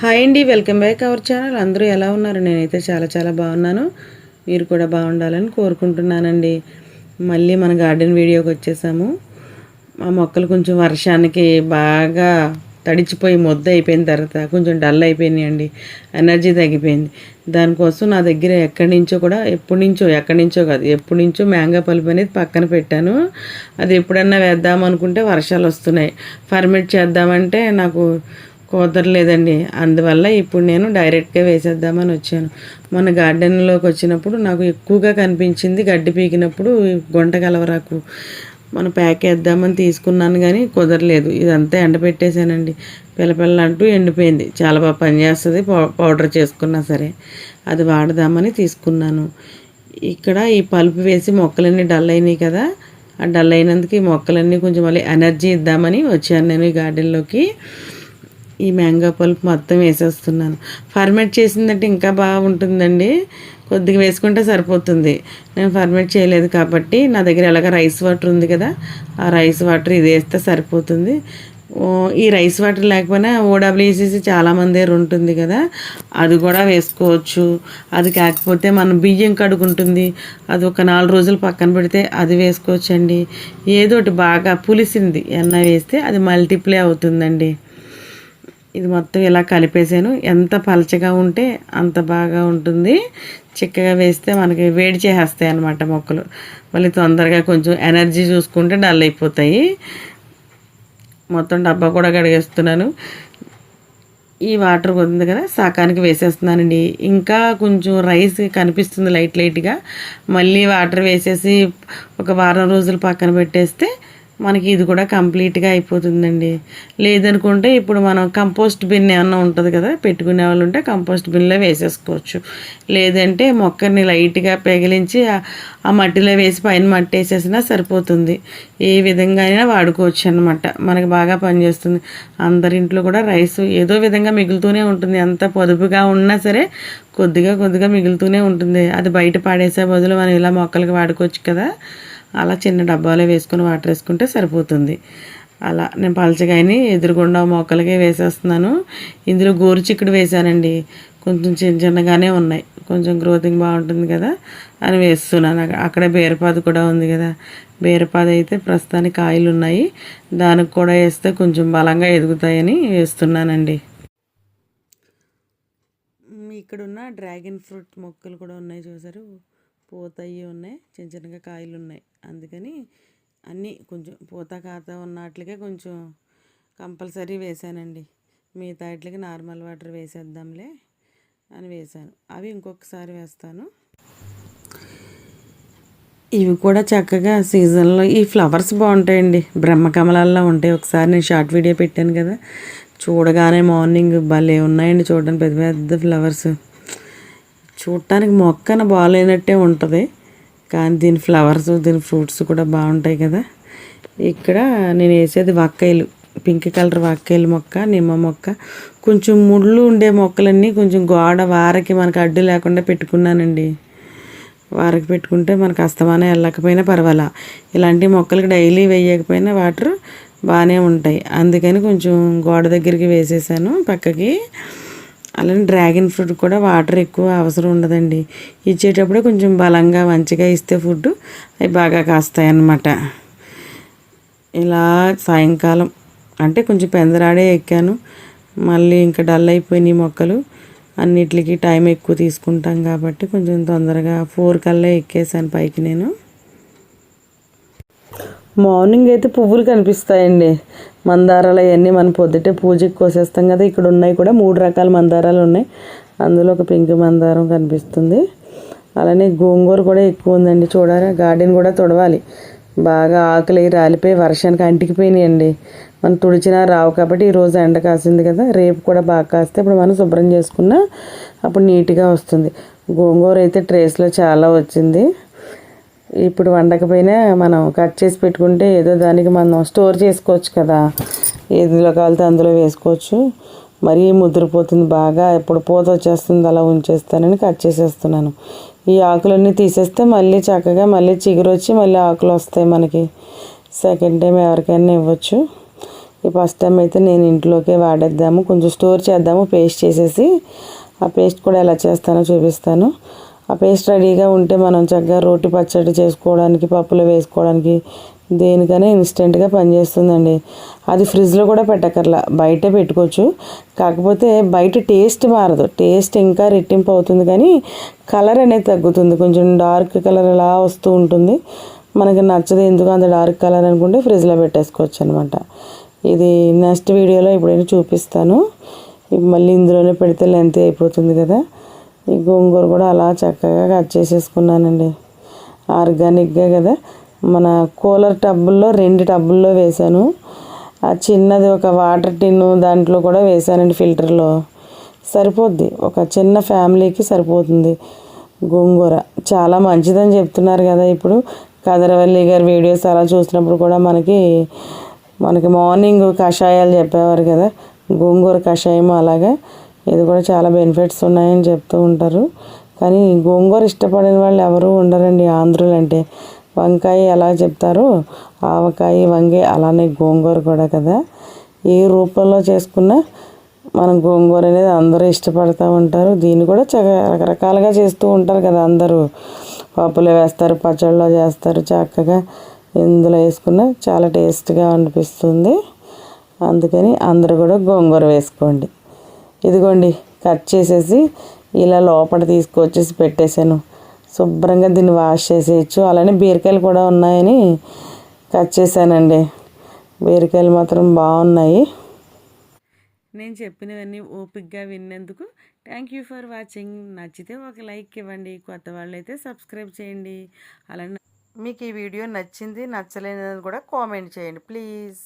Hi అండి welcome back our channel. అందరూ ఎలా ఉన్నారు? నేనైతే చాలా చాలా బాగున్నాను. మీరు కూడా బాగుండాలని కోరుకుంటున్నానండి. మళ్ళీ మన గార్డెన్ వీడియోకి వచ్చేసాము. మా మొక్కలు కొంచెం వర్షానికి బాగా తడిచిపోయి మొద్ద అయిపోయిన తర్వాత కొంచెం డల్ అయిపోయినాయండి. ఎనర్జీ తగ్గిపోయింది. దానికోసం నా దగ్గర ఎక్కడి నుంచో కూడా ఎప్పటి నుంచో ఎక్కడి నుంచో కాదు ఎప్పటి నుంచో మ్యాంగో పలుపు అనేది పక్కన పెట్టాను. అది ఎప్పుడన్నా వేద్దాం అనుకుంటే వర్షాలు వస్తున్నాయి. ఫర్మిట్ చేద్దామంటే నాకు కుదరలేదండి. అందువల్ల ఇప్పుడు నేను డైరెక్ట్గా వేసేద్దామని వచ్చాను. మన గార్డెన్లోకి వచ్చినప్పుడు నాకు ఎక్కువగా కనిపించింది గడ్డి పీకినప్పుడు గుంట కలవరాకు. మన ప్యాక్ వేద్దామని తీసుకున్నాను కానీ కుదరలేదు. ఇదంతా ఎండబెట్టేశానండి పిల్లపిల్ల అంటూ ఎండిపోయింది. చాలా బాగా పనిచేస్తుంది పౌడర్ చేసుకున్నా సరే అది వాడదామని తీసుకున్నాను. ఇక్కడ ఈ పలుపు వేసి మొక్కలన్నీ డల్ అయినాయి కదా. ఆ డల్ అయినందుకు ఈ మొక్కలన్నీ కొంచెం మళ్ళీ ఎనర్జీ ఇద్దామని వచ్చాను నేను ఈ గార్డెన్లోకి. ఈ మ్యాంగో పల్ప్ మొత్తం వేసేస్తున్నాను. ఫర్మేట్ చేసిందంటే ఇంకా బాగుంటుందండి. కొద్దిగా వేసుకుంటే సరిపోతుంది. నేను ఫర్మేట్ చేయలేదు కాబట్టి నా దగ్గర ఎలాగ రైస్ వాటర్ ఉంది కదా ఆ రైస్ వాటర్ ఇది వేస్తే సరిపోతుంది. ఈ రైస్ వాటర్ లేకపోయినా ఓడబ్ల్యూసీసీ చాలామంది దగ్గర ఉంటుంది కదా అది కూడా వేసుకోవచ్చు. అది కాకపోతే మనం బియ్యం కడుగుంటుంది. అది ఒక నాలుగు రోజులు పక్కన పెడితే అది వేసుకోవచ్చండి. ఏదోటి బాగా పులిసింది ఎన్న వేస్తే అది మల్టిప్లై అవుతుందండి. ఇది మొత్తం ఇలా కలిపేసాను. ఎంత పలచగా ఉంటే అంత బాగా ఉంటుంది. చిక్కగా వేస్తే మనకి వేడి చేసేస్తాయి అన్నమాట మొక్కలు. మళ్ళీ తొందరగా కొంచెం ఎనర్జీ చూసుకుంటే డల్ అయిపోతాయి. మొత్తం డబ్బా కూడా కడిగేస్తున్నాను. ఈ వాటర్ ఉంది కదా సకానికి వేసేస్తున్నానండి. ఇంకా కొంచెం రైస్ కనిపిస్తుంది లైట్ లైట్గా. మళ్ళీ వాటర్ వేసేసి ఒక వారం రోజులు పక్కన పెట్టేస్తే మనకి ఇది కూడా కంప్లీట్గా అయిపోతుందండి. లేదనుకుంటే ఇప్పుడు మనం కంపోస్ట్ బిన్ ఏమన్నా ఉంటుంది కదా పెట్టుకునే వాళ్ళు ఉంటే కంపోస్ట్ బిన్లో వేసేసుకోవచ్చు. లేదంటే మొక్కని లైట్గా పెగిలించి ఆ- మట్టిలో వేసి పైన మట్టి వేసేసినా సరిపోతుంది. ఏ విధంగా అయినా వాడుకోవచ్చు అనమాట మనకి బాగా పనిచేస్తుంది అందరింట్లో కూడా రైస్ ఏదో విధంగా మిగులుతూనే ఉంటుంది. ఎంత పొదుపుగా ఉన్నా సరే కొద్దిగా కొద్దిగా మిగులుతూనే ఉంటుంది. అది బయట పాడేసే బదులు మనం ఇలా మొక్కలకి వాడుకోవచ్చు కదా. అలా చిన్న డబ్బాలో వేసుకొని వాటర్ వేసుకుంటే సరిపోతుంది. అలా నేను పలచగాయని ఎదురుగుండా మొక్కలకే వేసేస్తున్నాను. ఇందులో గోరు చిక్కుడు వేసానండి కొంచెం చిన్న చిన్నగానే ఉన్నాయి. కొంచెం గ్రోతింగ్ బాగుంటుంది కదా అని వేస్తున్నాను. అక్కడ- బీరపాది కూడా ఉంది కదా. బీరపాది అయితే ప్రస్తుతానికి కాయలు ఉన్నాయి. దానికి కూడా వేస్తే కొంచెం బలంగా ఎదుగుతాయని వేస్తున్నానండి. ఇక్కడున్న డ్రాగన్ ఫ్రూట్ మొక్కలు కూడా ఉన్నాయి చూసారు. పూతయ్యి ఉన్నాయి. చిన్న చిన్నగా కాయలు ఉన్నాయి. అందుకని అన్నీ కొంచెం పూత కాత ఉన్నట్లకే కొంచెం కంపల్సరీ వేసానండి మిగతా వాటికి నార్మల్ వాటర్ వేసేద్దాంలే అని వేసాను అవి ఇంకొకసారి వేస్తాను. ఇవి కూడా చక్కగా సీజన్లో ఈ ఫ్లవర్స్ బాగుంటాయండి. బ్రహ్మకమలాల్లో ఉంటాయి. ఒకసారి నేను షార్ట్ వీడియో పెట్టాను కదా. చూడగానే మార్నింగ్ భలే ఉన్నాయండి చూడడానికి. పెద్ద పెద్ద ఫ్లవర్స్. చూడటానికి మొక్కన బాగాలేనట్టే ఉంటుంది. కానీ దీని ఫ్లవర్స్ దీని ఫ్రూట్స్ కూడా బాగుంటాయి కదా. ఇక్కడ నేను వేసేది వక్కాయలు. పింక్ కలర్ వక్కాయలు మొక్క నిమ్మ మొక్క. కొంచెం ముళ్ళు ఉండే మొక్కలన్నీ కొంచెం గోడ వారకి మనకు అడ్డు లేకుండా పెట్టుకున్నానండి. వారకి పెట్టుకుంటే మనకు అస్తమానం వెళ్ళకపోయినా పర్వాలా. ఇలాంటి మొక్కలకి డైలీ వేయకపోయినా వాటర్ బాగానే ఉంటాయి. అందుకని కొంచెం గోడ దగ్గరికి వేసేసాను పక్కకి. అలానే డ్రాగన్ ఫ్రూట్ కూడా వాటర్ ఎక్కువ అవసరం ఉండదండి. ఇచ్చేటప్పుడే కొంచెం బలంగా మంచిగా ఇస్తే ఫుడ్ అవి బాగా కాస్తాయి అన్నమాట ఇలా సాయంకాలం అంటే కొంచెం పెందరాడే ఎక్కాను. మళ్ళీ ఇంకా డల్ అయిపోయినాయి మొక్కలు. అన్నిటికి టైం ఎక్కువ తీసుకుంటాం కాబట్టి కొంచెం తొందరగా ఫోర్ కల్లా ఎక్కేసాను పైకి నేను. మార్నింగ్ అయితే పువ్వులు కనిపిస్తాయండి. మందారాలు అవన్నీ మనం పొద్దుటే పూజకి కోసేస్తాం కదా. ఇక్కడ ఉన్నాయి కూడా మూడు రకాల మందారాలు ఉన్నాయి. అందులో ఒక పింక్ మందారం కనిపిస్తుంది. అలానే గోంగూర కూడా ఎక్కువ ఉందండి. చూడాలి గార్డెన్ కూడా తుడవాలి. బాగా ఆకులు రాలిపోయి వర్షానికి అంటికిపోయినాయండి. మనం తుడిచినా రావు కాబట్టి ఈరోజు ఎండ కాసింది కదా. రేపు కూడా బాగా కాస్తే ఇప్పుడు మనం శుభ్రం చేసుకున్నా అప్పుడు నీట్గా వస్తుంది. గోంగూర అయితే ట్రేస్లో చాలా వచ్చింది. ఇప్పుడు వండకపోయినా మనం కట్ చేసి పెట్టుకుంటే ఏదో దానికి మనం స్టోర్ చేసుకోవచ్చు కదా. ఏదిలో కావాలితే అందులో వేసుకోవచ్చు. మరీ ముద్రపోతుంది బాగా. ఎప్పుడు పూత వచ్చేస్తుంది అలా ఉంచేస్తానని కట్ చేసేస్తున్నాను. ఈ ఆకులన్నీ తీసేస్తే మళ్ళీ చక్కగా మళ్ళీ చిగురు వచ్చి మళ్ళీ ఆకులు వస్తాయి మనకి. సెకండ్ టైం ఎవరికైనా ఇవ్వచ్చు. ఈ ఫస్ట్ టైం అయితే నేను ఇంట్లోకే వాడేద్దాము. కొంచెం స్టోర్ చేద్దాము పేస్ట్ చేసేసి. ఆ పేస్ట్ కూడా ఎలా చేస్తానో చూపిస్తాను. ఆ పేస్ట్ రెడీగా ఉంటే మనం చక్కగా రోటి పచ్చడి చేసుకోవడానికి పప్పులు వేసుకోవడానికి దేనికనే ఇన్స్టెంట్గా పనిచేస్తుందండి. అది ఫ్రిడ్జ్లో కూడా పెట్టకర్లా బయటే పెట్టుకోవచ్చు. కాకపోతే బయట టేస్ట్ మారదు. టేస్ట్ ఇంకా రెట్టింపు అవుతుంది కానీ కలర్ అనేది తగ్గుతుంది. కొంచెం డార్క్ కలర్ అలా వస్తూ ఉంటుంది. మనకి నచ్చదు ఎందుకు అంత డార్క్ కలర్ అనుకుంటే ఫ్రిడ్జ్లో పెట్టేసుకోవచ్చు అనమాట ఇది నెక్స్ట్ వీడియోలో ఎప్పుడైనా చూపిస్తాను. మళ్ళీ ఇందులోనే పెడితే లెంత్ అయిపోతుంది కదా. ఈ గోంగూర కూడా అలా చక్కగా కట్ చేసేసుకున్నానండి. ఆర్గానిక్గా కదా. మన కూలర్ టబ్బుల్లో రెండు టబ్బుల్లో వేశాను. ఆ చిన్నది ఒక వాటర్ టిన్ను దాంట్లో కూడా వేశానండి ఫిల్టర్లో. సరిపోద్ది. ఒక చిన్న ఫ్యామిలీకి సరిపోతుంది గోంగూర. చాలా మంచిదని చెప్తున్నారు కదా ఇప్పుడు. కదరవల్లి గారి వీడియోస్ అలా చూసినప్పుడు కూడా మనకి మనకి మార్నింగ్ కషాయాలు చెప్పేవారు కదా. గోంగూర కషాయం అలాగా. ఇది కూడా చాలా బెనిఫిట్స్ ఉన్నాయని చెప్తూ ఉంటారు. కానీ గోంగూర ఇష్టపడిన వాళ్ళు ఎవరూ ఉండరండి ఆంధ్రులు అంటే. వంకాయ ఎలా చెప్తారో ఆవకాయ వంగే అలానే గోంగూర కూడా కదా. ఏ రూపంలో చేసుకున్నా మనం గోంగూర అనేది అందరూ ఇష్టపడుతూ ఉంటారు. దీన్ని కూడా రకరకాలుగా చేస్తూ ఉంటారు కదా అందరూ. పప్పులో వేస్తారు పచ్చళ్ళలో చేస్తారు చక్కగా ఇందులో వేసుకున్న చాలా టేస్ట్గా అనిపిస్తుంది. అందుకని అందరూ కూడా గోంగూర వేసుకోండి. ఇదిగోండి కట్ చేసేసి ఇలా లోపల తీసుకొచ్చేసి పెట్టేశాను. శుభ్రంగా దీన్ని వాష్ చేసేయచ్చు. అలానే బీరకాయలు కూడా ఉన్నాయని కట్ చేశానండి. బీరకాయలు మాత్రం బాగున్నాయి. నేను చెప్పినవన్నీ ఓపిక్గా విన్నందుకు థ్యాంక్ యూ ఫర్ వాచింగ్. నచ్చితే ఒక లైక్ ఇవ్వండి. కొత్త వాళ్ళైతే సబ్స్క్రైబ్ చేయండి. అలానే మీకు ఈ వీడియో నచ్చింది నచ్చలేదని కూడా కామెంట్ చేయండి ప్లీజ్.